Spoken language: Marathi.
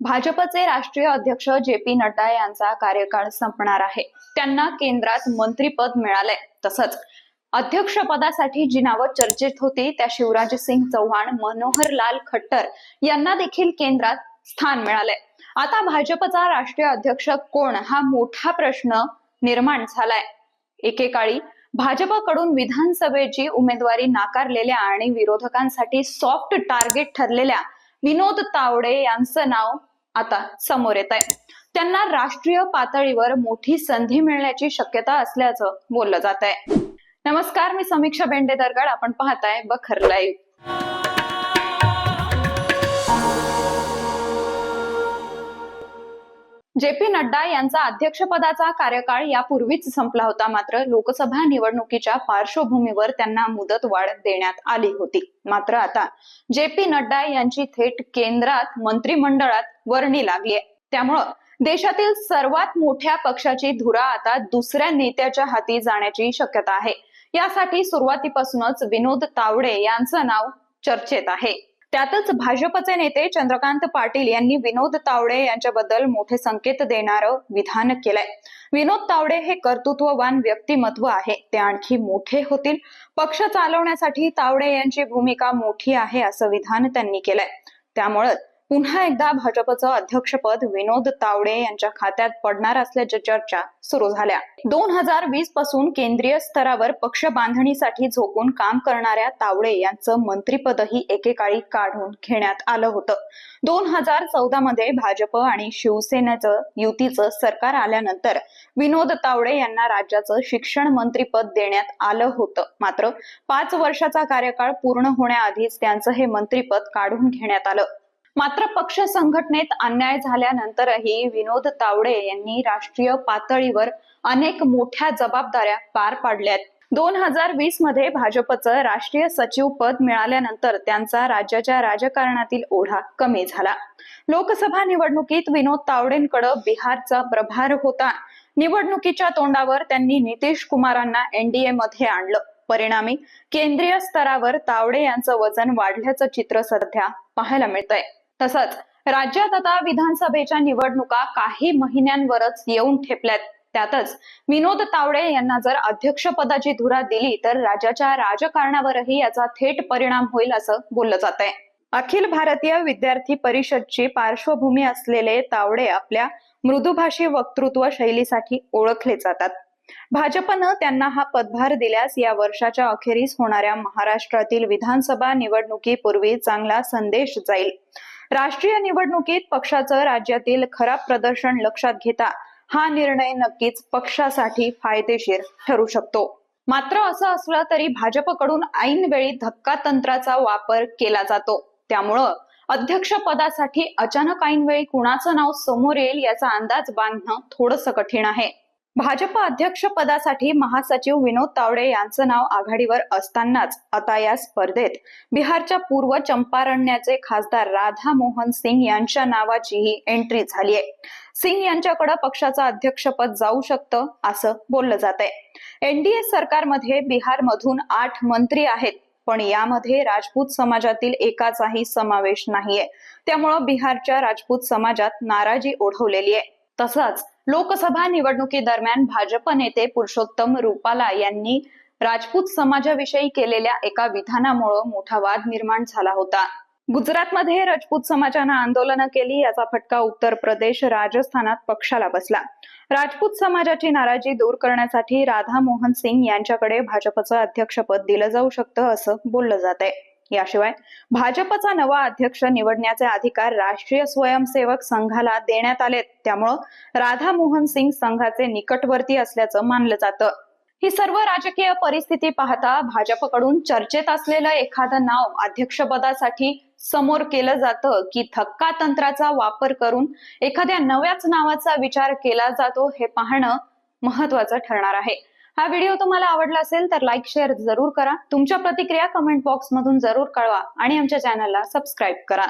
भाजपचे राष्ट्रीय अध्यक्ष जे पी नड्डा यांचा कार्यकाळ संपणार आहे. त्यांना केंद्रात मंत्रीपद मिळालंय. तसंच अध्यक्षपदासाठी जी नावं चर्चेत होती त्या शिवराज सिंग चौहान मनोहर लाल खट्टर यांना देखील केंद्रात स्थान मिळालंय. आता भाजपचा राष्ट्रीय अध्यक्ष कोण? हा मोठा प्रश्न निर्माण झालाय. एकेकाळी भाजपकडून विधानसभेची उमेदवारी नाकारलेल्या आणि विरोधकांसाठी सॉफ्ट टार्गेट ठरलेल्या विनोद तावडे यांचं नाव आता समोर येत आहे त्यांना राष्ट्रीय पातळीवर मोठी संधी मिळण्याची शक्यता असल्याचं बोललं जात आहे नमस्कार मी समीक्षा बेंडे दरगाड आपण पाहताय बखर लाईव्ह जे पी नड्डा यांचा अध्यक्षपदाचा कार्यकाळ यापूर्वीच संपला होता. मात्र लोकसभा निवडणुकीच्या पार्श्वभूमीवर त्यांना मुदत वाढ देण्यात आली होती. मात्र आता जे पी नड्डा यांची थेट केंद्रात मंत्रिमंडळात वर्णी लागली आहे. त्यामुळं देशातील सर्वात मोठ्या पक्षाची धुरा आता दुसऱ्या नेत्याच्या हाती जाण्याची शक्यता आहे. यासाठी सुरुवातीपासूनच विनोद तावडे यांचं नाव चर्चेत आहे. त्यातच भाजपचे नेते चंद्रकांत पाटील यांनी विनोद तावडे यांच्याबद्दल मोठे संकेत देणारं विधान केलंय. विनोद तावडे हे कर्तृत्ववान व्यक्तिमत्व आहे. ते आणखी मोठे होतील. पक्ष चालवण्यासाठी तावडे यांची भूमिका मोठी आहे असं विधान त्यांनी केलंय. त्यामुळं पुन्हा एकदा भाजपचं अध्यक्षपद विनोद तावडे यांच्या खात्यात पडणार असल्याच्या चर्चा सुरू झाल्या. दोन हजार वीसपासून केंद्रीय स्तरावर पक्ष बांधणीसाठी झोकून काम करणाऱ्या तावडे यांचं मंत्रीपदही एकेकाळी काढून घेण्यात आलं होतं. दोन हजार चौदा मध्ये भाजप आणि शिवसेनेचं युतीचं सरकार आल्यानंतर विनोद तावडे यांना राज्याचं शिक्षण मंत्रीपद देण्यात आलं होतं. मात्र पाच वर्षाचा कार्यकाळ पूर्ण होण्याआधीच त्यांचं हे मंत्रीपद काढून घेण्यात आलं. मात्र पक्ष संघटनेत अन्याय झाल्यानंतरही विनोद तावडे यांनी राष्ट्रीय पातळीवर अनेक मोठ्या जबाबदाऱ्या पार पाडल्यात. दोन हजार वीसमध्ये भाजपचं राष्ट्रीय सचिव पद मिळाल्यानंतर त्यांचा राज्याच्या राजकारणातील ओढा कमी झाला. लोकसभा निवडणुकीत विनोद तावडेंकडे बिहारचा प्रभार होता. निवडणुकीच्या तोंडावर त्यांनी नितीश कुमारांना एनडीए मध्ये आणलं. परिणामी केंद्रीय स्तरावर तावडे यांचं वजन वाढल्याचं चित्र सध्या पाहायला मिळतंय. तसंच राज्यात आता विधानसभेच्या निवडणुका काही महिन्यांवरच येऊन ठेपल्यात. त्यातच विनोद तावडे यांना जर अध्यक्षपदाची धुरा दिली तर राज्याच्या राजकारणावरही याचा थेट परिणाम होईल असं बोललं जात आहे अखिल भारतीय विद्यार्थी परिषदची पार्श्वभूमी असलेले तावडे आपल्या मृदुभाषी वक्तृत्व शैलीसाठी ओळखले जातात. भाजपनं त्यांना हा पदभार दिल्यास या वर्षाच्या अखेरीस होणाऱ्या महाराष्ट्रातील विधानसभा निवडणुकीपूर्वी चांगला संदेश जाईल. राष्ट्रीय निवडणुकीत पक्षाचं राज्यातील खराब प्रदर्शन लक्षात घेता हा निर्णय नक्कीच पक्षासाठी फायदेशीर ठरू शकतो. मात्र असं असलं तरी भाजपकडून ऐन वेळी धक्का तंत्राचा वापर केला जातो. त्यामुळं अध्यक्षपदासाठी अचानक ऐनवेळी कुणाचं नाव समोर येईल याचा अंदाज बांधणं थोडंसं कठीण आहे. भाजप अध्यक्ष पदासाठी महासचिव विनोद तावडे यांचं नाव आघाडीवर असतानाच आता या स्पर्धेत बिहारच्या पूर्व चंपारण्याचे खासदार राधा मोहन सिंग यांच्या नावाचीही एंट्री झाली आहे. सिंग यांच्याकडे पक्षाचं अध्यक्षपद जाऊ शकतं असं बोललं जात आहे. एनडीए सरकारमध्ये बिहारमधून आठ मंत्री आहेत पण यामध्ये राजपूत समाजातील एकाचाही समावेश नाहीये. त्यामुळं बिहारच्या राजपूत समाजात नाराजी ओढवलेली आहे. तसंच लोकसभा निवडणुकीदरम्यान भाजप नेते पुरुषोत्तम रुपाला यांनी राजपूत समाजाविषयी केलेल्या एका विधानामुळे मोठा वाद निर्माण झाला होता. गुजरातमध्ये राजपूत समाजानं आंदोलनं केली याचा फटका उत्तर प्रदेश राजस्थानात पक्षाला बसला. राजपूत समाजाची नाराजी दूर करण्यासाठी राधा मोहन सिंग यांच्याकडे भाजपचं अध्यक्षपद दिलं जाऊ शकतं असं बोललं जात आहे याशिवाय भाजपचा नवा अध्यक्ष निवडण्याचे अधिकार राष्ट्रीय स्वयंसेवक संघाला देण्यात आलेत. त्यामुळं राधामोहन सिंग संघाचे निकटवर्ती असल्याचं मानलं जातं. ही सर्व राजकीय परिस्थिती पाहता भाजपकडून चर्चेत असलेलं एखादं नाव अध्यक्षपदासाठी समोर केलं जातं की थक्का तंत्राचा वापर करून एखाद्या नव्याच नावाचा विचार केला जातो हे पाहणं महत्वाचं ठरणार आहे. हा व्हिडिओ तुम्हाला आवडला असेल तर लाईक शेअर जरूर करा. तुमच्या प्रतिक्रिया कमेंट बॉक्स मधून जरूर कळवा आणि आमच्या चॅनलला सबस्क्राईब करा.